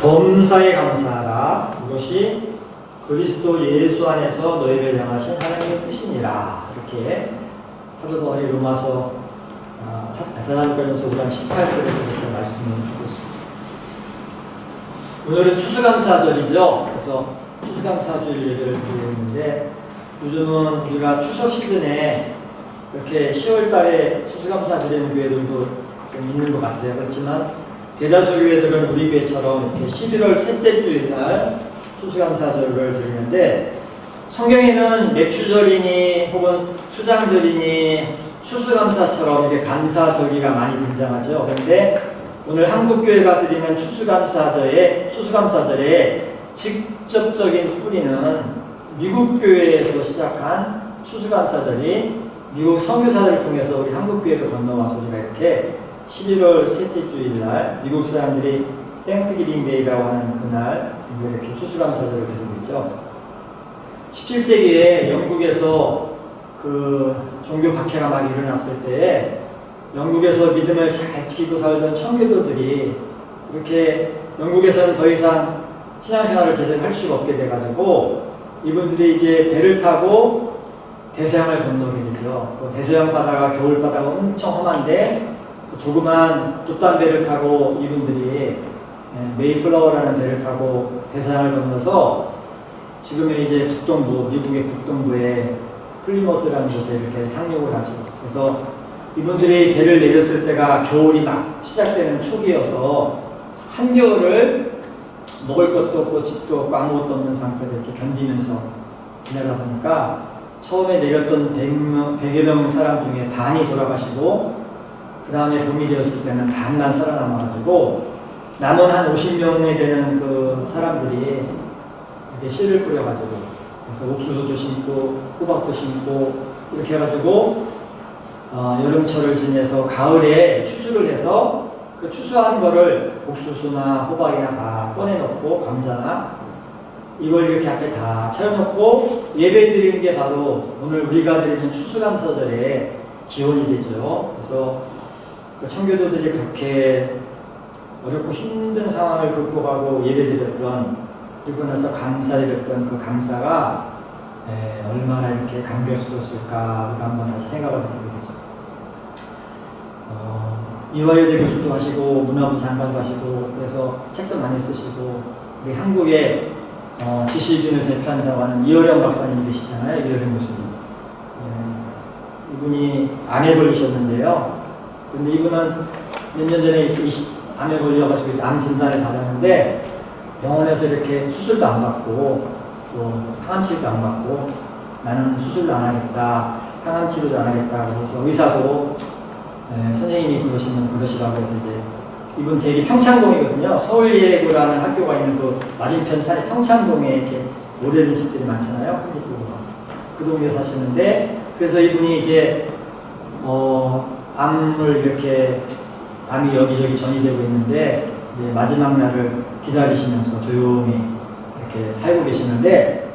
범사에 감사하라. 이것이 그리스도 예수 안에서 너희를 향하신 하나님의 뜻이니라. 이렇게 사도 바울이 로마서 아, 사사람권서 5장 18절에서 이렇게 말씀을 하고 있습니다. 오늘은 추수감사절이죠. 그래서 추수감사주일 예배를 드리고 있는데 요즘은 우리가 추석 시즌에 이렇게 10월 달에 추수감사 드리는 교회들도 좀 있는 것 같아요. 그렇지만 대다수 교회들은 우리 교회처럼 이렇게 11월 셋째 주일 날 추수감사절을 드리는데 성경에는 맥주절이니 혹은 수장절이니 추수감사처럼 이렇게 감사절기가 많이 등장하죠. 그런데 오늘 한국교회가 드리는 추수감사절의 추수감사절의 직접적인 뿌리는 미국 교회에서 시작한 추수감사절이 미국 선교사들을 통해서 우리 한국 교회로 건너와서 우리가 이렇게 11월 셋째 주일 날 미국 사람들이 땡스기빙 데이라고 하는 그날 이렇게 추수감사절을 드리고 있죠. 17세기에 영국에서 그 종교 박해가 막 일어났을 때 영국에서 믿음을 잘 지키고 살던 청교도들이 이렇게 영국에서는 더 이상 신앙생활을 제대로 할 수가 없게 돼가지고 이분들이 이제 배를 타고 대서양을 건너게 되죠. 그 대서양 바다가 겨울 바다가 엄청 험한데 그 조그만 돛단 배를 타고 이분들이 예, 메이플라워라는 배를 타고 대서양을 건너서 지금의 이제 북동부, 미국의 북동부에 플리머스라는 곳에 이렇게 상륙을 하죠. 그래서 이분들이 배를 내렸을 때가 겨울이 막 시작되는 초기여서 한겨울을 먹을 것도 없고 집도 없고 아무것도 없는 상태로 이렇게 견디면서 지내다 보니까 처음에 내렸던 100명, 100여 명 사람 중에 반이 돌아가시고 그 다음에 봄이 되었을 때는 반만 살아남아가지고 남은 한 50명에 되는 그 사람들이 이렇게 씨를 뿌려가지고 그래서 옥수수도 심고 호박도 심고 이렇게 해가지고 어, 여름철을 지내서 가을에 추수를 해서 그 추수한 거를 옥수수나 호박이나 다 꺼내놓고 감자나 이걸 이렇게 앞에 다 차려놓고 예배 드리는 게 바로 오늘 우리가 드리는 추수감사절의 기원이 되죠. 그래서 그 청교도들이 그렇게 어렵고 힘든 상황을 극복하고 예배 드렸던 그리고 나서 감사드렸던 그 감사가 에, 얼마나 이렇게 감격스러웠을까 우리가 한번 다시 생각을 해보게 되죠. 어, 이화여대 교수도 하시고 문화부 장관도 하시고 그래서 책도 많이 쓰시고 우리 한국의 어, 지식인을 대표한다고 하는 이어령 박사님 계시잖아요. 이어령 교수님. 예, 이분이 암에 걸리셨는데요. 근데 이분은 몇 년 전에 20, 암에 걸려가지고 암 진단을 받았는데 병원에서 이렇게 수술도 안 받고 또 항암 치료도 안 받고 나는 수술도 안 하겠다. 항암 치료도 안 하겠다. 그래서 의사도 예, 선생님이 그러시면 그러시라고 해서 이제 이분 댁이 평창동이거든요. 서울예고라는 학교가 있는 그 맞은편 산에 평창동에 이렇게 오래된 집들이 많잖아요. 큰 집도 그 동네 사시는데 그래서 이분이 이제 어 암을 이렇게 암이 여기저기 전이되고 있는데 마지막 날을 기다리시면서 조용히 이렇게 살고 계시는데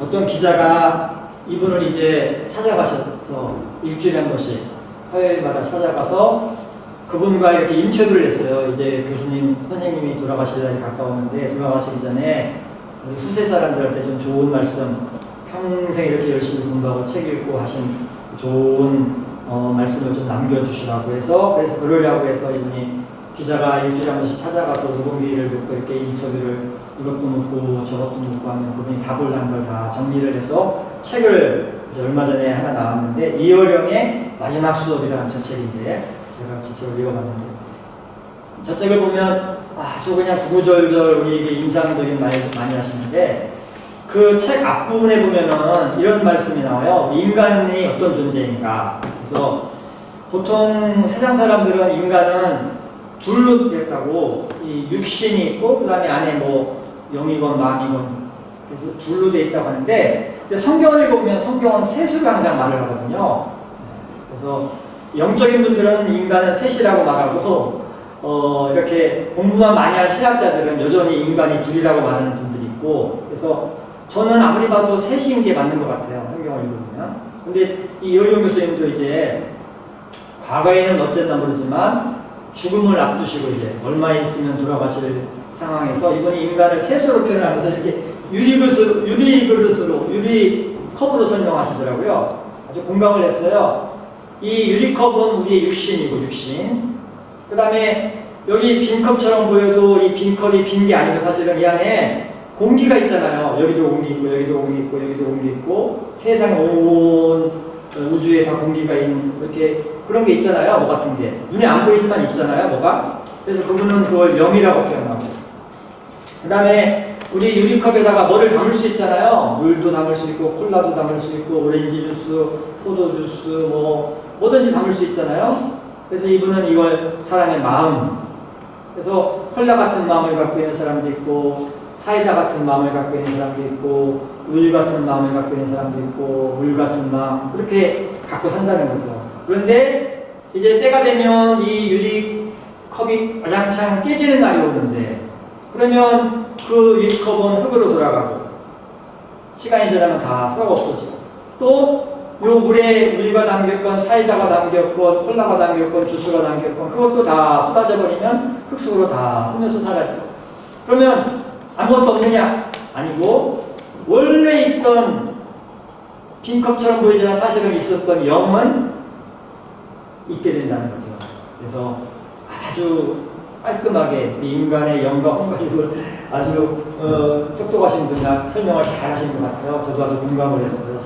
어떤 기자가 이분을 이제 찾아가셔서 일주일에 한 번씩 화요일마다 찾아가서 그분과 이렇게 인터뷰를 했어요. 이제 교수님, 선생님이 돌아가실 날이 가까웠는데 돌아가시기 전에 우리 후세 사람들한테 좀 좋은 말씀, 평생 이렇게 열심히 공부하고 책 읽고 하신 좋은 어, 말씀을 좀 남겨주시라고 해서 그래서 그러려고 해서 이분이 기자가 일주일에 한 번씩 찾아가서 녹음기를 듣고 이렇게 인터뷰를 이것도 묻고 저것도 묻고 하면 그분이 답을 한 걸 다 정리를 해서 책을 얼마 전에 하나 나왔는데 이어령의 마지막 수업이라는 저 책인데 제가 저 책을 읽어봤는데 저 책을 보면 아주 그냥 구구절절 우리에게 인상적인 말 많이 하시는데 그 책 앞부분에 보면은 이런 말씀이 나와요. 인간이 어떤 존재인가. 그래서 보통 세상 사람들은 인간은 둘로 됐다고 이 육신이 있고 그 다음에 안에 뭐 영이건 마음이건 그래서 둘로 돼 있다고 하는데 성경을 읽어보면 성경은 셋으로 항상 말을 하거든요. 그래서 영적인 분들은 인간은 셋이라고 말하고 어 이렇게 공부만 많이 한 신학자들은 여전히 인간이 둘이라고 말하는 분들이 있고 그래서 저는 아무리 봐도 셋인 게 맞는 것 같아요. 성경을 읽어보면. 근데 이 이호영 교수님도 이제 과거에는 어땠나 모르지만 죽음을 앞두시고 이제 얼마 있으면 돌아가실 상황에서 이분이 인간을 셋으로 표현하면서 이렇게 유리그릇으로, 유리그릇으로, 유리 컵으로 설명하시더라고요. 아주 공감을 했어요. 이 유리컵은 우리의 육신이고, 육신. 그 다음에 여기 빈컵처럼 보여도 이 빈컵이 빈 게 아니고 사실은 이 안에 공기가 있잖아요. 여기도 공기 있고, 여기도 공기 있고, 여기도 공기 있고, 세상 온 우주에 다 공기가 있는, 이렇게 그런 게 있잖아요. 뭐 같은 게. 눈에 안 보이지만 있잖아요. 뭐가. 그래서 그분은 그걸 영이라고 표현하고. 그 다음에 우리 유리컵에다가 뭐를 담을 수 있잖아요. 물도 담을 수 있고, 콜라도 담을 수 있고, 오렌지 주스, 포도 주스, 뭐, 뭐든지 담을 수 있잖아요. 그래서 이분은 이걸 사람의 마음. 그래서 콜라 같은 마음을 갖고 있는 사람도 있고, 사이다 같은 마음을 갖고 있는 사람도 있고, 우유 같은 마음을 갖고 있는 사람도 있고, 물 같은 마음. 그렇게 갖고 산다는 거죠. 그런데 이제 때가 되면 이 유리 컵이 와장창 깨지는 날이 오는데, 그러면 그 유리컵은 흙으로 돌아가고, 시간이 지나면 다 썩어 없어지고, 또 요 물에 우유가 담겼건 사이다가 담겼건 콜라가 담겼건 주스가 담겼건 그것도 다 쏟아져 버리면 흙 속으로 다 스며서 사라지고 그러면 아무것도 없느냐? 아니고 원래 있던 빈컵처럼 보이지만 사실은 있었던 영은 있게 된다는 거죠. 그래서 아주 깔끔하게 이 인간의 영과 혼과육을 아주 어, 똑똑하신 분이 설명을 잘 하신 것 같아요. 저도 아주 공감을 했어요.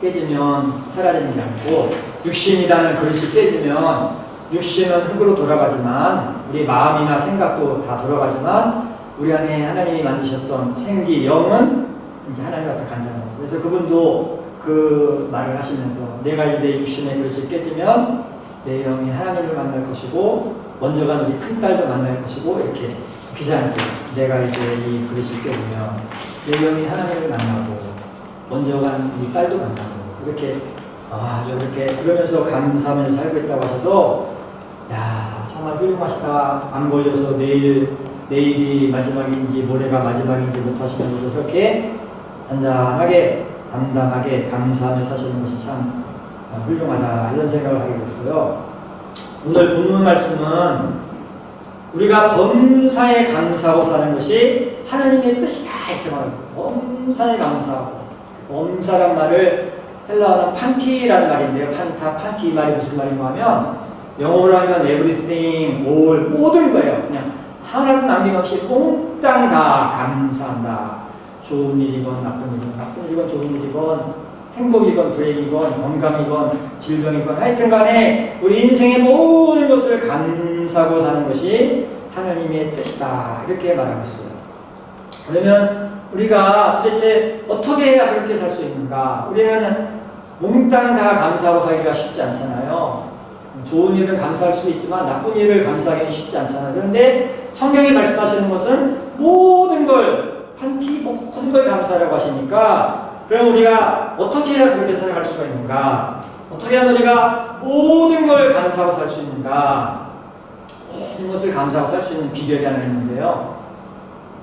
깨지면 사라지는 게 아니고 육신이라는 그릇이 깨지면 육신은 흙으로 돌아가지만 우리 마음이나 생각도 다 돌아가지만 우리 안에 하나님이 만드셨던 생기 영은 이제 하나님 앞에 간다는 거죠. 그래서 그분도 그 말을 하시면서 내가 이제 내 육신의 그릇이 깨지면 내 영이 하나님을 만날 것이고 먼저 간 우리 큰 딸도 만날 것이고 이렇게 기자한테 내가 이제 이 그릇이 깨지면 내 영이 하나님을 만나고 먼저 간 우리 딸도 만나고 그렇게 아주 그렇게 그러면서 감사하면서 살고 있다고 하셔서 야 정말 훌륭하시다 안 걸려서 내일 내일이 마지막인지 모레가 마지막인지 못하시면서도 그렇게 잔잔하게 담담하게 감사하며 사시는 것이 참 어, 훌륭하다 이런 생각을 하게 됐어요. 오늘 본문 말씀은 우리가 범사에 감사하고 사는 것이 하나님의 뜻이다 이렇게 말하죠. 범사에 감사하고 범사란 말을 헬라어는 판티라는 말인데요. 판타, 판티 이 말이 무슨 말인가 하면 영어로 하면 everything, all, 모든 거예요. 그냥 하나도 남김없이 몽땅 다 감사한다. 좋은 일이건 나쁜 일이건 나쁜 일이건 좋은 일이건 행복이건 불행이건 건강이건 질병이건 하여튼 간에 우리 인생의 모든 것을 감사하고 사는 것이 하나님의 뜻이다. 이렇게 말하고 있어요. 그러면 우리가 도대체 어떻게 해야 그렇게 살 수 있는가? 우리는 몽땅 다 감사하고 살기가 쉽지 않잖아요. 좋은 일은 감사할 수 있지만 나쁜 일을 감사하기는 쉽지 않잖아요. 그런데 성경이 말씀하시는 것은 모든 걸, 판티 모든 걸 감사하라고 하시니까 그럼 우리가 어떻게 해야 그렇게 살아갈 수가 있는가? 어떻게 하면 우리가 모든 걸 감사하고 살 수 있는가? 모든 것을 감사하고 살 수 있는 비결이 하나 있는데요.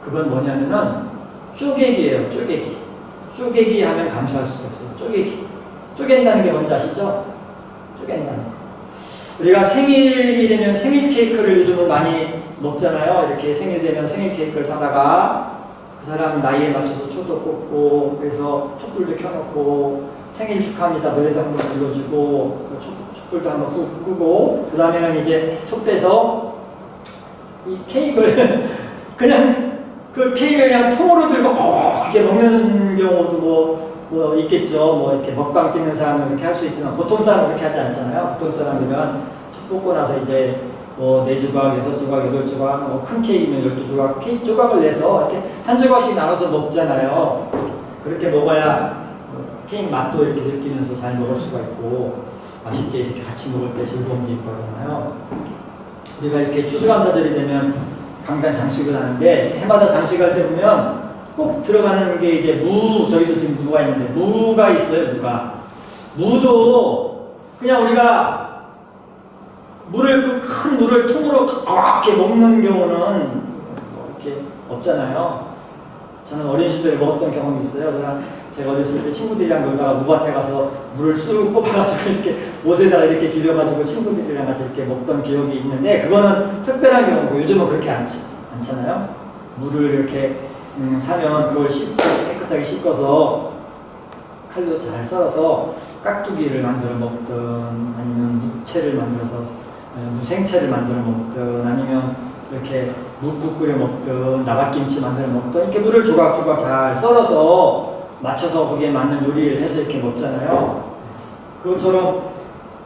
그건 뭐냐면은 쪼개기예요, 쪼개기. 쪼개기 하면 감사할 수가 있어요. 쪼개기. 쪼갠다는 게 뭔지 아시죠? 쪼갠다는 거. 우리가 생일이 되면 생일 케이크를 요즘은 많이 먹잖아요. 이렇게 생일 되면 생일 케이크를 사다가 그 사람 나이에 맞춰서 초도 꽂고 그래서 촛불도 켜놓고 생일 축하합니다 노래도 한번 불러주고 그 촛- 촛불도 한번 끄- 끄고 그 다음에는 이제 촛 빼서 이 케이크를 그냥 그 케이크를 그냥 통으로 들고 어, 이렇게 먹는 경우도 뭐, 뭐 있겠죠. 뭐 이렇게 먹방 찍는 사람은 그렇게 할 수 있지만 보통 사람은 그렇게 하지 않잖아요. 보통 사람들은 촛 뽑고 나서 이제 뭐네 조각, 여섯 조각, 여덟 조각, 뭐 큰 케이크면 열두 조각, 케이크 조각을 내서 이렇게 한 조각씩 나눠서 먹잖아요. 그렇게 먹어야 그 케이크 맛도 이렇게 느끼면서 잘 먹을 수가 있고 맛있게 이렇게 같이 먹을 때 즐거움도 있고 하잖아요. 우리가 이렇게 추수감사절이 되면 강단 장식을 하는데 해마다 장식할 때 보면 꼭 들어가는 게 이제 무 저희도 지금 무가 있는데 무가 있어요 무가 무도 그냥 우리가 물을 그큰 물을 통으로 이렇게 먹는 경우는 뭐 이렇게 없잖아요. 저는 어린 시절에 먹었던 경험이 있어요. 그냥 제가 어렸을 때 친구들이랑 놀다가 무밭에 가서 물을 쑥 뽑아가지고 이렇게 옷에다가 이렇게 비벼가지고 친구들이랑 같이 이렇게 먹던 기억이 있는데 그거는 특별한 경우고 요즘은 그렇게 안, 않잖아요. 물을 이렇게 음, 사면 그걸 씻, 깨끗하게 씻어서 칼로 잘 썰어서 깍두기를 만들어 먹든 아니면 무채를 만들어서 어, 무생채를 만들어 먹든 아니면 이렇게 묵국 끓여 먹든 나박김치 만들어 먹든 이렇게 물을 조각조각 잘 썰어서 맞춰서 거기에 맞는 요리를 해서 이렇게 먹잖아요. 그것처럼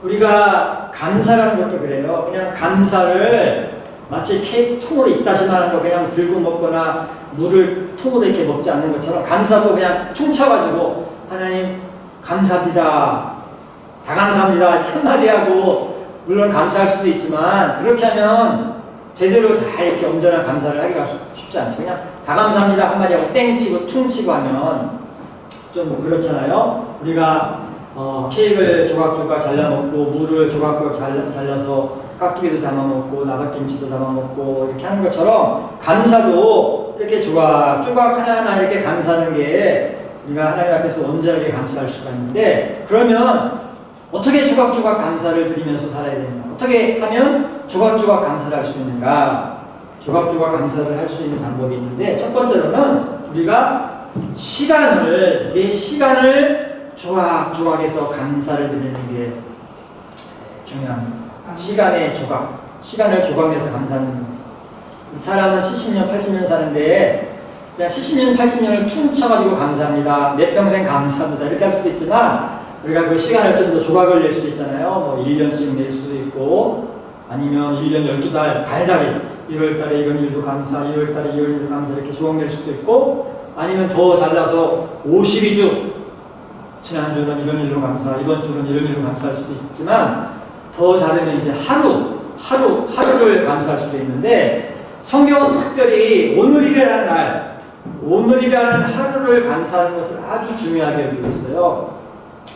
우리가 감사라는 것도 그래요. 그냥 감사를 마치 케이크 통으로 이따시만 하는 거 그냥 들고 먹거나 물을 통으로 이렇게 먹지 않는 것처럼 감사도 그냥 퉁쳐가지고 하나님 감사합니다. 다 감사합니다. 한마디 하고 물론 감사할 수도 있지만 그렇게 하면 제대로 잘 이렇게 온전한 감사를 하기가 쉽- 쉽지 않죠. 그냥 다 감사합니다 한마디 하고 땡치고 퉁치고 하면 좀 뭐 그렇잖아요. 우리가 어, 케이크를 조각조각 잘라 먹고 물을 조각조각 잘, 잘라서 깍두기도 담아 먹고 나박김치도 담아 먹고 이렇게 하는 것처럼 감사도 이렇게 조각 조각 하나하나 이렇게 감사하는 게 우리가 하나님 앞에서 온전하게 감사할 수가 있는데 그러면 어떻게 조각조각 감사를 드리면서 살아야 되는가? 어떻게 하면 조각조각 감사를 할 수 있는가? 조각조각 감사를 할 수 있는 방법이 있는데 첫 번째로는 우리가 시간을 내 시간을 조각조각해서 감사를 드리는 게 중요합니다. 시간의 조각, 시간을 조각내서 감사하는 사람은 70년, 80년 사는데 그냥 70년, 80년을 퉁쳐가지고 감사합니다. 내 평생 감사합니다. 이렇게 할 수도 있지만 우리가 그 시간을 좀 더 조각을 낼 수도 있잖아요. 뭐 1년씩 낼 수도 있고 아니면 1년 12달, 달달이 1월달에 이런 일도 감사, 2월달에 이런 일도 감사 이렇게 조각 낼 수도 있고 아니면 더 잘라서 52주 지난주는 이런 일로 감사, 이번 주는 이런 일로 감사할 수도 있지만 더 잘하면 이제 하루, 하루, 하루를 감사할 수도 있는데 성경은 특별히 오늘이라는 날, 오늘이라는 하루를 감사하는 것을 아주 중요하게 여기고 있어요.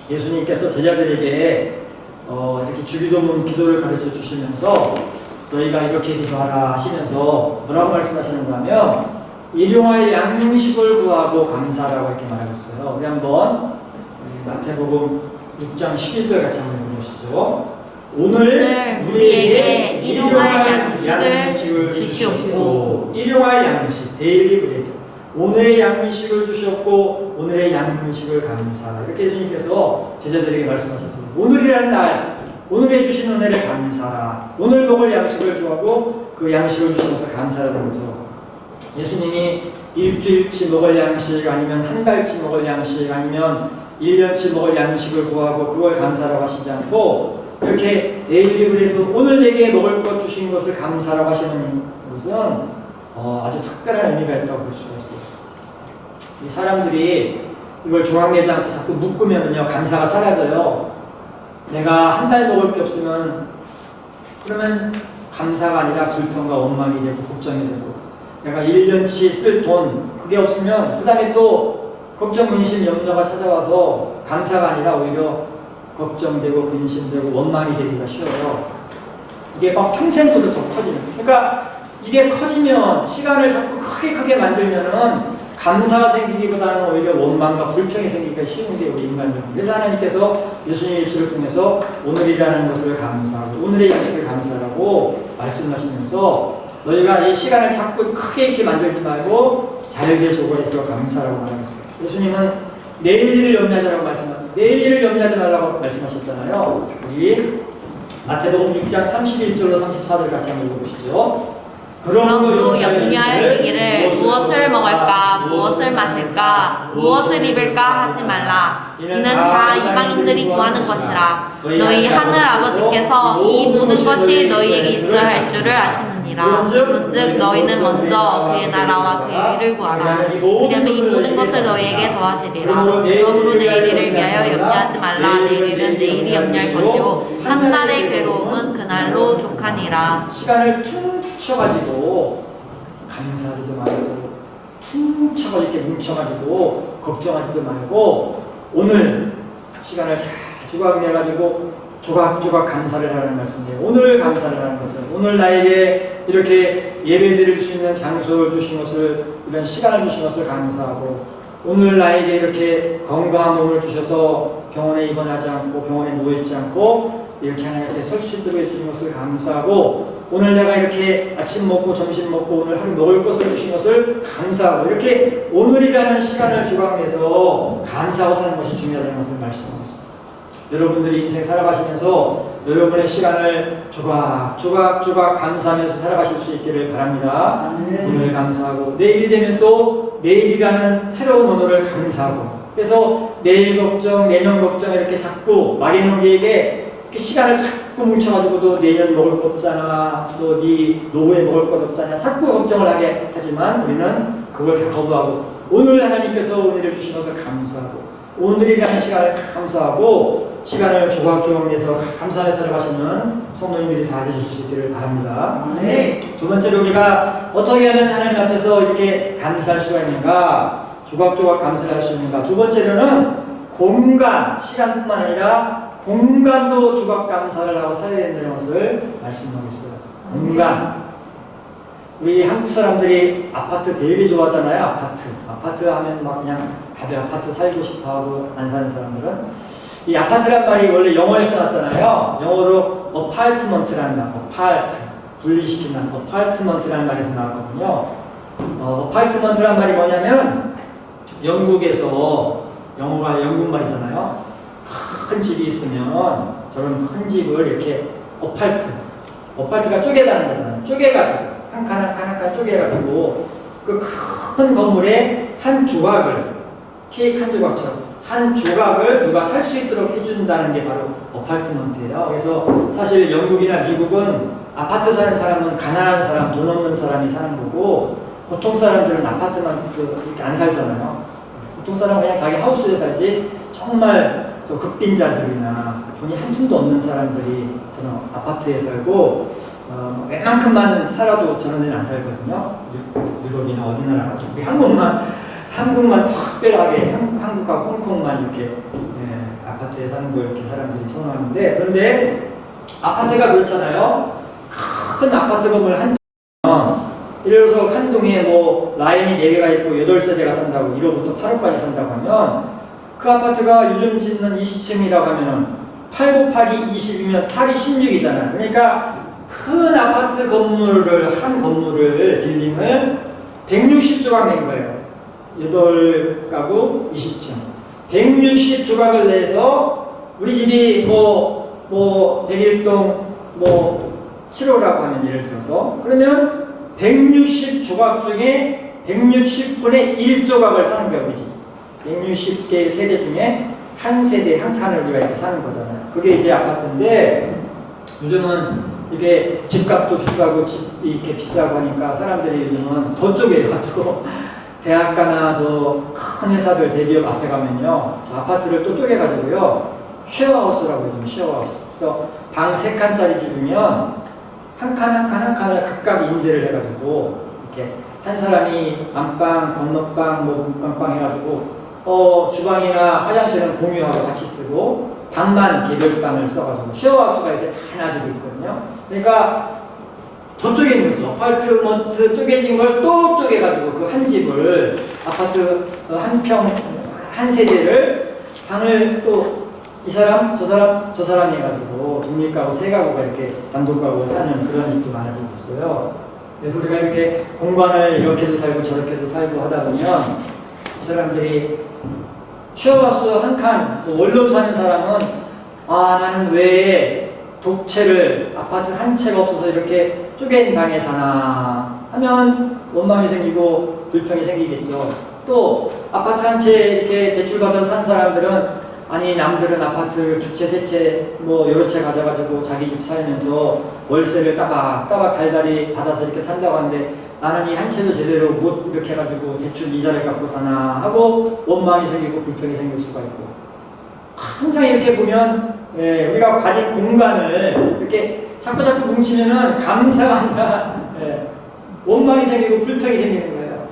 예수님께서 제자들에게 어, 이렇게 주기도문 기도를 가르쳐 주시면서 너희가 이렇게 기도하라 하시면서 뭐라고 말씀하시는 가 하면 일용할 양식을 구하고 감사라고 이렇게 말하고 있어요. 우리 한번 우리 마태복음 6장 11절 같이 한번 읽어보시죠. 오늘 우리에게 일용할 양식을 주시옵고 일용할 양식 데일리 브레드 오늘의 양식을 주셨고 오늘의 양식을 감사 이렇게 예수님께서 제자들에게 말씀하셨습니다. 오늘이라는 날 오늘에 주신 은혜를 감사라 오늘 먹을 양식을 주하고 그 양식을 주셔서 감사라는 거죠. 예수님이 일주일치 먹을 양식 아니면 한 달치 먹을 양식 아니면 1년치 먹을 양식을 구하고 그걸 감사라고 하시지 않고 이렇게 데일리 브레드 오늘 내게 먹을 것 주신 것을 감사라고 하시는 것은 어, 아주 특별한 의미가 있다고 볼 수가 있어요. 이 사람들이 이걸 조각내지 않고 자꾸 묶으면요 감사가 사라져요. 내가 한 달 먹을 게 없으면 그러면 감사가 아니라 불평과 원망이 되고 걱정이 되고 내가 1년치 쓸 돈 그게 없으면 그 다음에 또 걱정, 근심, 염려가 찾아와서 감사가 아니라 오히려 걱정되고 근심되고 원망이 되기가 쉬워요. 이게 막 평생도도 더 커지는. 그러니까 이게 커지면 시간을 자꾸 크게 크게 만들면은 감사가 생기기보다는 오히려 원망과 불평이 생기기가 쉬운 게 우리 인간들. 그래서 하나님께서 예수님의 입술을 통해서 오늘이라는 것을 감사하고 오늘의 양식을 감사하고 말씀하시면서 너희가 이 시간을 자꾸 크게 이렇게 만들지 말고 잘게 조거해서 감사라고 말하고 있어요. 예수님은 내일 일을 염려하자라고 말씀하셨 내일 일을 염려하지 말라고 말씀하셨잖아요. 우리 마태복음 6장 31절로 34절 같이 한번 읽어보시죠. 그러므로 염려할 얘기를 무엇을 먹을까, 무엇을 마실까, 무엇을 입을까 하지 말라. 이는 다 이방인들이 구하는 것이라. 너희 하늘 아버지께서 이 모든 것이 너희에게 있어야 할 줄을 아시 느니라. 그런즉 너희는 먼저 그의 나라와 그의 일을 구하라. 그러면 이 모든 것을 너희에게 더하시리라. 그러므로 내일을 위하여 염려하지 말라. 내일은 내일이 염려할 것이요 한 날의 괴로움은 그날로 족하니라. 시간을 퉁 쳐가지고 감사하지도 말고 퉁 쳐가 이렇게 뭉쳐가지고 걱정하지도 말고 오늘 시간을 잘 조각내가지고 조각조각 감사를 하라는 말씀이에요. 오늘 감사를 하는 거죠. 오늘 나에게 이렇게 예배 드릴 수 있는 장소를 주신 것을 이런 시간을 주신 것을 감사하고 오늘 나에게 이렇게 건강한 몸을 주셔서 병원에 입원하지 않고 병원에 누워있지 않고 이렇게 하나님 앞에 설수 있도록 해주신 것을 감사하고 오늘 내가 이렇게 아침 먹고 점심 먹고 오늘 하루 먹을 것을 주신 것을 감사하고 이렇게 오늘이라는 시간을 주관해서 감사하고 사는 것이 중요하다는 것을 말씀하고 있습니다. 여러분들이 인생 살아가시면서 여러분의 시간을 조각 조각 조각 감사하면서 살아가실 수 있기를 바랍니다. 오늘 감사하고 내일이 되면 또 내일이라는 새로운 오늘을 감사하고 그래서 내일 걱정, 내년 걱정 이렇게 자꾸 이렇게 시간을 자꾸 뭉쳐가지고도 내년 먹을 거 없잖아, 또 네 노후에 먹을 것 없잖아, 자꾸 걱정을 하게 하지만 우리는 그걸 다 거부하고 오늘 하나님께서 오늘을 주신 것을 감사하고 오늘이라는 시간을 감사하고 시간을 조각조각 내서 감사하며 살아가시는 성도님들이 다 있기를 바랍니다. 네. 두 번째로 우리가 어떻게 하면 하나님 앞에서 이렇게 감사할 수가 있는가? 조각조각 감사를 할 수 있는가? 두 번째로는 공간, 시간뿐만 아니라 공간도 조각 감사를 하고 살아야 된다는 것을 말씀하고 있어요. 공간. 우리 한국 사람들이 아파트 되게 좋아하잖아요. 아파트. 아파트 하면 막 그냥 다들 아파트 살고 싶어 하고 안 사는 사람들은. 이 아파트란 말이 원래 영어에서 나왔잖아요. 영어로 어파트먼트라는 말, 어파트. 분리시키는 어파트먼트라는 말에서 나왔거든요. 어, 어파트먼트란 말이 뭐냐면 영국에서 영어가 영국 말이잖아요. 큰 집이 있으면 저런 큰 집을 이렇게 어파트, 어파트가 쪼개다는 거잖아요. 쪼개가지고 한 칸 한 칸 한 칸 쪼개가지고 그 큰 건물의 한 조각을 케이크 한 조각처럼 한 조각을 누가 살 수 있도록 해준다는 게 바로 어파트먼트예요. 그래서 사실 영국이나 미국은 아파트 사는 사람은 가난한 사람, 돈 없는 사람이 사는 거고 보통 사람들은 아파트먼트 이렇게 안 살잖아요. 보통 사람은 그냥 자기 하우스에 살지 정말 저 극빈자들이나 돈이 한 푼도 없는 사람들이 저는 아파트에 살고 어, 웬만큼만 살아도 저런 데는 안 살거든요. 유- 유럽이나 어디 나라 같은 우리 한국만 한국만 특별하게 한, 한국하고 홍콩만 이렇게 예, 아파트에 사는 걸 이렇게 사람들이 선호하는데 그런데 아파트가 그렇잖아요. 큰 아파트 건물 한 동, 예를 들어서 한 동에 뭐 라인이 4개가 있고 8세대가 산다고 1호부터 8호까지 산다고 하면 그 아파트가 요즘 짓는 20층이라고 하면은 8 곱하기 20이면 8이 16이잖아요. 그러니까 큰 아파트 건물을 한 건물을 빌딩을 160조각 낸 거예요. 8가구 20층. 160조각을 내서 우리 집이 뭐뭐 101동 뭐 7호라고 하면 예를 들어서 그러면 160조각 중에 160분의 1조각을 사는 거예요, 우리 집. 160개 세대 중에 한 세대 한 칸을 우리가 이렇게 사는 거잖아요. 그게 이제 아파트인데 요즘은 이게 집값도 비싸고 집이 이렇게 비싸고 하니까 사람들이 요즘은 더 쪼개가지고 대학가나 저 큰 회사들 대기업 앞에 가면요. 저 아파트를 또 쪼개가지고요. 쉐어하우스라고 해요 쉐어하우스. 그래서 방 세 칸짜리 집이면 한 칸 한 칸 한 칸을 각각 임대를 해가지고 이렇게 한 사람이 안방, 건너방, 뭐 문간방 해가지고 어 주방이나 화장실은 공유하고 같이 쓰고 방만 개별 방을 써가지고 쉐어하우스가 이제 하나도 있거든요. 그러니까 더 쪼개는 거죠. 아파트먼트 쪼개진 걸 또 쪼개가지고 그 한 집을 아파트 한 평 한 세대를 방을 또 이 사람 저 사람 저 사람 해가지고 독립가구 세 가구가 이렇게 단독가구 사는 그런 집도 많아지고 있어요. 그래서 우리가 이렇게 공간을 이렇게도 살고 저렇게도 살고 하다 보면 이 사람들이 쉐어하우스 한 칸, 그 원룸 사는 사람은 아 나는 왜 독채를 아파트 한 채가 없어서 이렇게 쪼갠 방에 사나 하면 원망이 생기고 불평이 생기겠죠. 또 아파트 한 채 이렇게 대출 받아서 산 사람들은 아니 남들은 아파트를 두 채, 세 채, 뭐 여러 채 가져가지고 자기 집 살면서 월세를 따박 따박 달달이 받아서 이렇게 산다고 하는데 나는 이 한 채도 제대로 못 이렇게 해가지고 대출 이자를 갚고 사나 하고 원망이 생기고 불평이 생길 수가 있고 항상 이렇게 보면 예, 우리가 가진 공간을 이렇게 자꾸 자꾸 뭉치면은 감사가 아니라 예, 원망이 생기고 불평이 생기는 거예요.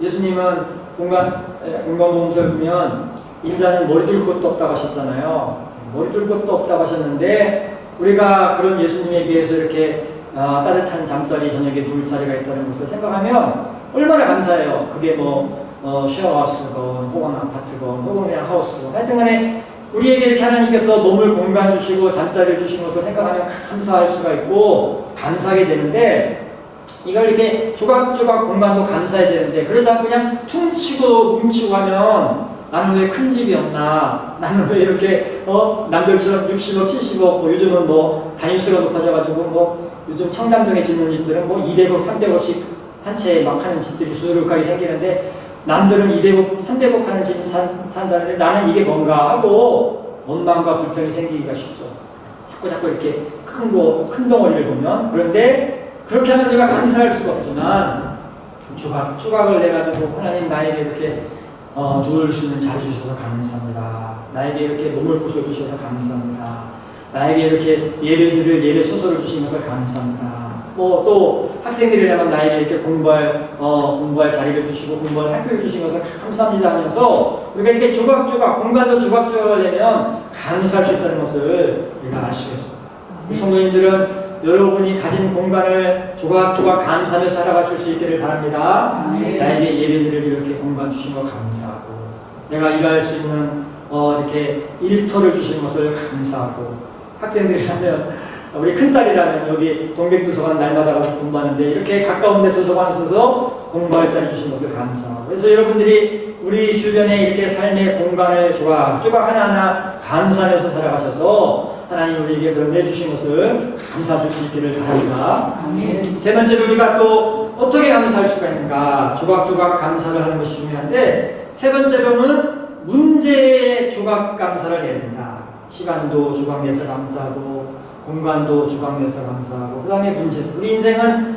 예수님은 공간 예, 공간보험서를 보면 인자는 머리 둘 곳도 없다고 하셨잖아요. 머리 둘 곳도 없다고 하셨는데 우리가 그런 예수님에 비해서 이렇게 아, 따뜻한 잠자리 저녁에 누울 자리가 있다는 것을 생각하면 얼마나 감사해요. 그게 뭐 어, 쉐어하우스건 혹은 아파트건 혹은 그냥 하우스건 하여튼 간에 우리에게 이렇게 하나님께서 몸을 공간 주시고 잠자리를 주신 것을 생각하면 감사할 수가 있고 감사하게 되는데 이걸 이렇게 조각조각 공간도 감사해야 되는데 않고 그냥 퉁치고 뭉치고 하면 나는 왜 큰 집이 없나? 나는 왜 이렇게 어 남들처럼 60억 70억 뭐 요즘은 뭐 단위수가 높아져가지고 뭐 요즘 청담동에 짓는 집들은 뭐 200억 300억씩 한 채에 막 하는 집들이 수두룩하게 생기는데 남들은 200억 300억 하는 집 산, 산다는데 나는 이게 뭔가 하고 원망과 불평이 생기기가 쉽죠 자꾸 자꾸 이렇게 큰 거, 큰 덩어리를 보면 그런데 그렇게 하면 우리가 감사할 수가 없지만 조각, 조각을 내가지고 하나님 나에게 이렇게 어, 누울 수 있는 자리 주셔서 감사합니다. 나에게 이렇게 몸을 부숴 주셔서 감사합니다. 나에게 이렇게 예배들을 예배 소설을 것을 감사합니다. 뭐 또 학생들이라면 나에게 이렇게 공부할 어, 공부할 자리를 주시고 공부할 학교를 주신 것을 감사합니다 하면서 우리가 이렇게 조각조각 공간도 조각조각을 내면 감사할 수 있다는 것을 우리가 알 수가 있습니다. 우리 성도님들은 여러분이 가진 공간을 조각조각 감사하며 살아가실 수 있기를 바랍니다. 나에게 예배드릴 이렇게 공간 주신 거 감사하고 내가 일할 수 있는 어, 이렇게 일터를 주신 것을 감사하고 학생들이라면 우리 큰딸이라면 여기 동백도서관 날마다 가서 공부하는데 이렇게 가까운 데 도서관 있어서 공부할 자리 주신 것을 감사하고 그래서 여러분들이 우리 주변에 이렇게 삶의 공간을 조각 조각 하나하나 감사하면서 살아가셔서 하나님 우리에게 그런 내주신 것을 감사하실 수 있기를 바랍니다. 세 번째로 우리가 또 어떻게 감사할 수가 있는가? 조각조각 감사를 하는 것이 중요한데 세 번째로는 문제의 조각 감사를 해야 된다. 시간도 조각 내서 감사하고 공간도 내서 감사하고 그 다음에 문제. 우리 인생은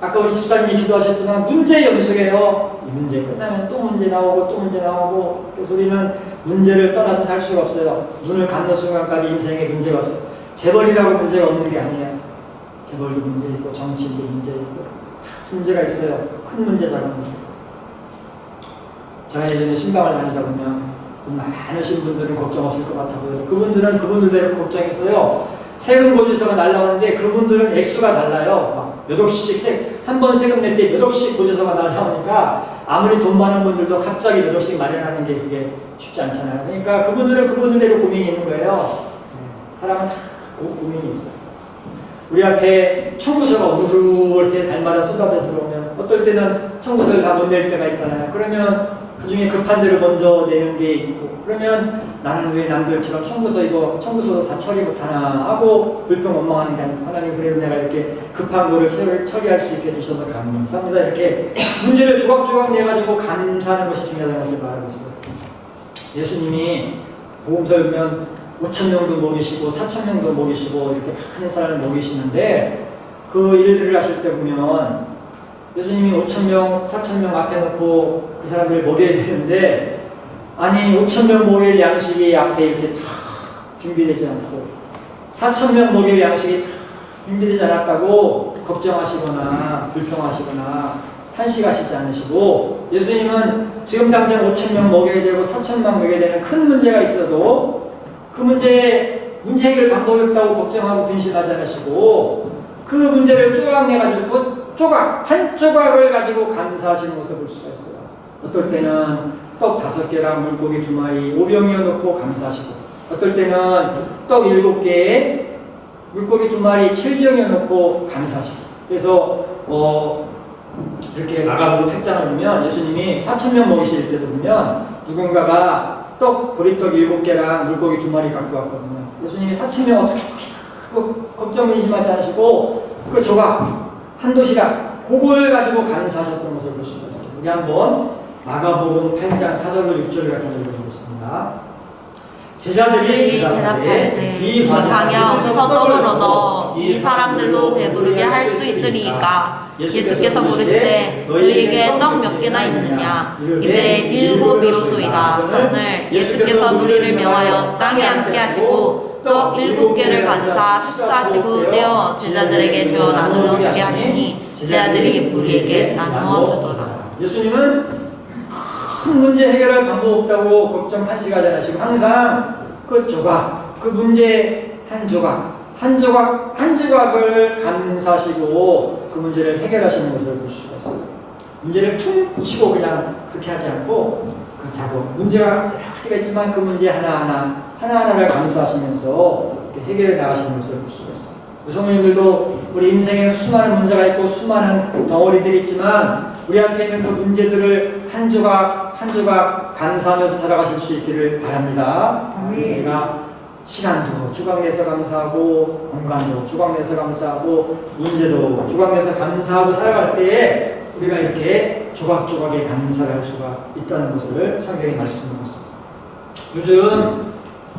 아까 우리 집사님이 기도하셨지만 문제 연속이에요. 이 문제 끝나면 또 문제 나오고 또 문제 나오고 그래서 우리는 문제를 떠나서 살 수가 없어요. 눈을 감는 순간까지 인생에 문제가 없어요. 재벌이라고 문제가 없는 게 아니에요. 재벌도 문제 있고 정치도 문제 있고 문제가 있어요. 큰 문제, 작은 문제. 제가 예전에 신방을 다니다 보면 돈 많으신 분들은 걱정 없을 것 같아 보여요. 그분들은 그분들대로 걱정했어요. 세금 보조서가 날라오는데 그분들은 액수가 달라요. 몇 억씩 세, 한번 세금 낼 때 몇 억씩 보조서가 날라오니까 아무리 돈 많은 분들도 갑자기 몇 억씩 마련하는 게 그게 쉽지 않잖아요. 그러니까 그분들은 그분들대로 고민이 있는 거예요. 네, 사람은 다 고, 고민이 있어요. 우리 앞에 청구서가 우르르 이렇게 달마다 쏟아져 들어오면 어떨 때는 청구서를 다 못 낼 때가 있잖아요. 그러면 그 중에 급한 대로 먼저 내는 게 있고 그러면 나는 왜 남들처럼 청구서 이거 청구서도 다 처리 못하나 하고 불평 원망하는 게 아니고 하나님 그래도 내가 이렇게 급한 거를 처리, 처리할 수 있게 해주셔서 감사합니다. 이렇게 문제를 조각조각 내가지고 감사하는 것이 중요하다는 것을 말하고 있어요. 예수님이 복음서 보면 5천 명도 먹이시고 4천 명도 먹이시고 이렇게 많은 사람을 먹이시는데 그 일들을 하실 때 보면 예수님이 5천 명, 4천 명 앞에 놓고 그 사람들을 먹여야 되는데 아니 5천 명 먹일 양식이 앞에 이렇게 탁 준비되지 않고 4천 명 먹일 양식이 탁 준비되지 않았다고 걱정하시거나 불평하시거나 탄식하시지 않으시고 예수님은 지금 당장 5천 명 먹여야 되고 4천 명 먹여야 되는 큰 문제가 있어도 그 문제 문제 해결 방법이 없다고 걱정하고 근심하지 않으시고 그 문제를 조각 내가지고 그 조각 한 조각을 가지고 감사하시는 것을 볼 수가 있어요. 어떨 때는 떡 다섯 개랑 물고기 두 마리 오병이어 놓고 감사하시고 어떨 때는 떡 일곱 개에 물고기 두 마리 칠병이어 놓고 감사하시고 그래서 어 이렇게 마가복음 8장을 보면 예수님이 4천 명 먹이실 때도 보면 누군가가 떡 보리떡 일곱 개랑 물고기 두 마리 갖고 왔거든요. 예수님이 4천 명 어떻게 그 걱정을 임하지 않으시고 그 조각 한 도시락 그걸 가지고 감사하셨던 것을 볼 수가 있어요. 우리 한번 마가복음 8장 4절로 6절을 같이 읽어보겠습니다. 제자들이 대답하되 이 방야 어디서 떡을 얻어 이 사람들로 배부르게 할 수 있으리이까? 예수께서 물으시되 너희에게 떡 몇 개나 있느냐? 이때 일곱이로소이다. 오늘 예수께서 무리를 명하여 땅에 앉게 하시고 떡 일곱 개를 가지사 식사하시고 떼어 제자들에게 주어 나누어 주게 하시니 제자들이 무리에게 나누어 주더라 예수님은 큰 문제 해결할 방법 없다고 걱정 탄식하지 않으시고 항상 그 조각, 그 문제 한 조각, 한 조각, 한 조각을 감사하시고 그 문제를 해결하시는 것을 볼 수가 있어요. 문제를 퉁 치고 그냥 그렇게 하지 않고 그 작업, 문제가 여러 가지가 있지만 그 문제 하나하나, 하나하나를 감사하시면서 이렇게 해결해 나가시는 것을 볼 수가 있어요. 우리 성도님들도 우리 인생에는 수많은 문제가 있고 수많은 덩어리들이 있지만 우리 앞에 있는 그 문제들을 한 조각 한 조각 감사하면서 살아가실 수 있기를 바랍니다. 그래서 우리가 시간도 조각내서 감사하고 공간도 조각내서 감사하고 문제도 조각내서 감사하고 살아갈 때에 우리가 이렇게 조각조각의 감사를 할 수가 있다는 것을 성경이 말씀하고 있습니다. 요즘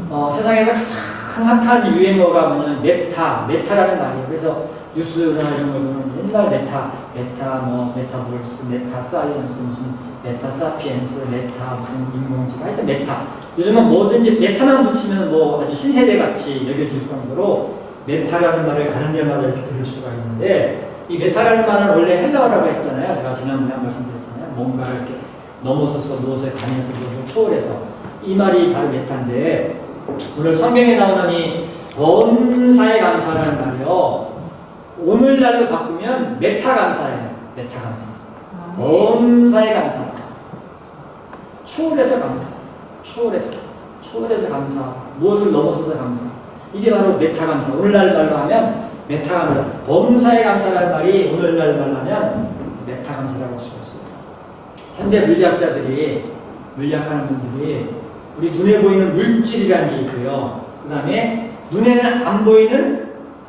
어, 세상에서 가장 핫한 유행어가 뭐냐면 메타, 메타라는 말이에요. 그래서 뉴스나 이런 거 보면 옛날 메타, 메타, 뭐, 메타볼스, 메타 사이언스, 무슨 메타 사피엔스, 메타, 무슨 인공지능, 하여튼 메타. 요즘은 뭐든지 메타만 붙이면 뭐 아주 신세대 같이 여겨질 정도로 메타라는 말을 가는 데마다 이렇게 들을 수가 있는데 이 메타라는 말은 원래 헬라어라고 했잖아요. 제가 지난번에 한 말씀드렸잖아요. 뭔가를 이렇게 넘어서서 무엇에 관해서 초월해서 이 말이 바로 메타인데 오늘 성경에 나오는 이 범사에 감사라는 말이요. 오늘날로 바꾸면 메타 감사예요. 메타 감사. 범사에 감사. 초월해서 감사. 초월해서. 초월해서 감사. 무엇을 넘어서서 감사. 이게 바로 메타 감사. 오늘날 말로 하면 메타 감사. 범사에 감사라는 말이 오늘날 말로 하면 메타 감사라고 할 수가 있어요. 현대 물리학자들이 물리학하는 분들이 우리 눈에 보이는 물질이라는 게 있고요. 그 다음에 눈에는 안 보이는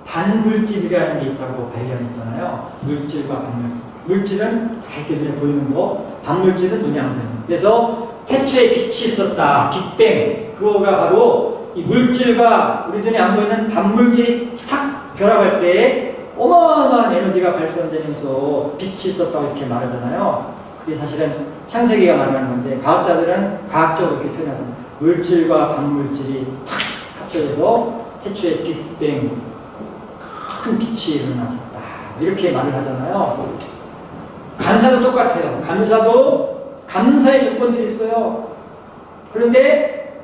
반물질이라는 게 있다고 발견했잖아요. 물질과 반물질. 물질은 밝게 눈에 보이는 거, 반물질은 눈에 안 보이는 거. 그래서 태초에 빛이 있었다. 빅뱅. 그거가 바로 이 물질과 우리 눈에 안 보이는 반물질이 탁 결합할 때 어마어마한 에너지가 발생되면서 빛이 있었다고 이렇게 말하잖아요. 그게 사실은 창세기가 말하는 건데 과학자들은 과학적으로 이렇게 표현하잖아요. 물질과 반물질이 탁 합쳐져서 태초에 빅뱅 큰 빛이 일어났었다. 이렇게 말을 하잖아요. 감사도 똑같아요. 감사도 감사의 조건들이 있어요. 그런데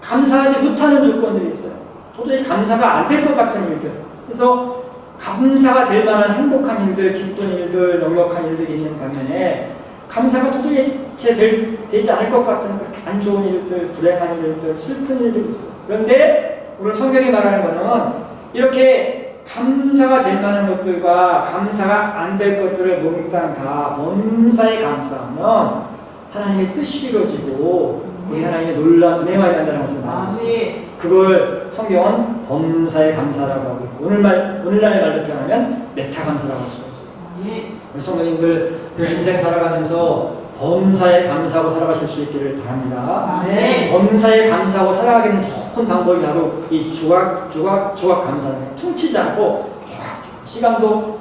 감사하지 못하는 조건들이 있어요. 도저히 감사가 안 될 것 같은 일들. 그래서 감사가 될 만한 행복한 일들, 기쁜 일들, 넉넉한 일들이 있는 반면에 감사가 도대체 될, 되지 않을 것 같은 그렇게 안 좋은 일들, 불행한 일들, 슬픈 일들이 있어요. 그런데 오늘 성경이 말하는 거는 이렇게 감사가 될 만한 것들과 감사가 안 될 것들을 몽땅 다 범사에 감사하면 하나님의 뜻이 이루어지고 우리 하나님의 놀라운 은혜가 일어난다는 것을. 아멘. 그걸 성경은 범사의 감사라고 하고 있고 오늘날 오늘날 말로 표현하면 메타 감사라고 할 수가 있어요. 아멘. 우리 성도님들 인생 살아가면서 범사에 감사하고 살아가실 수 있기를 바랍니다. 아멘. 범사에 감사하고 살아가기는 좋은 방법이 바로 이 조각 조각 조각 감사는 퉁치지 않고 조각 시간도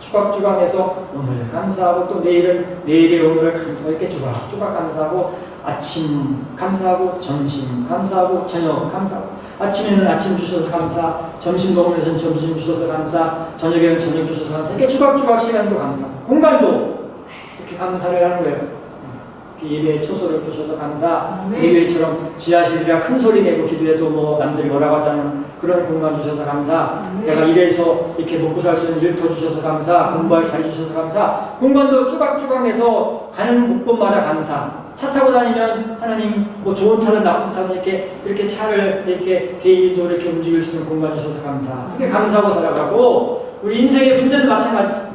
조각 조각해서 오늘 감사하고 또 내일은 내일의 오늘을 감사하고 이렇게 조각 조각 감사하고 아침 감사하고 점심 감사하고 저녁 감사하고 아침에는 아침 주셔서 감사 점심 먹으면서 점심 주셔서 감사 저녁에는 저녁 주셔서 감사 이렇게 조각조각 시간도 감사 공간도 이렇게 감사를 하는 거예요 이렇게 예배에 초소를 주셔서 감사. 예배처럼 지하실이라 큰 소리 내고 기도해도 뭐 남들이 뭐라고 않은 그런 공간 주셔서 감사 아멘. 내가 이래서 이렇게 먹고 살 수 있는 일터 주셔서 감사 공부할 자리 주셔서 감사 공간도 조각조각해서 가는 곳곳마다 감사 차 타고 다니면 하나님 뭐 좋은 차든 나쁜 차든 이렇게 이렇게 차를 이렇게 개인도 이렇게 움직일 수 있는 공간 주셔서 감사. 이렇게 감사하고 살아가고 우리 인생의 문제도 마찬가지.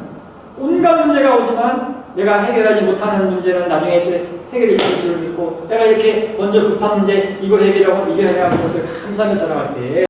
온갖 문제가 오지만 내가 해결하지 못하는 문제는 나중에 또 해결이 될줄 믿고 내가 이렇게 먼저 급한 문제 이거 해결하고 이거 해결하는 것을 감사하며 살아갈 때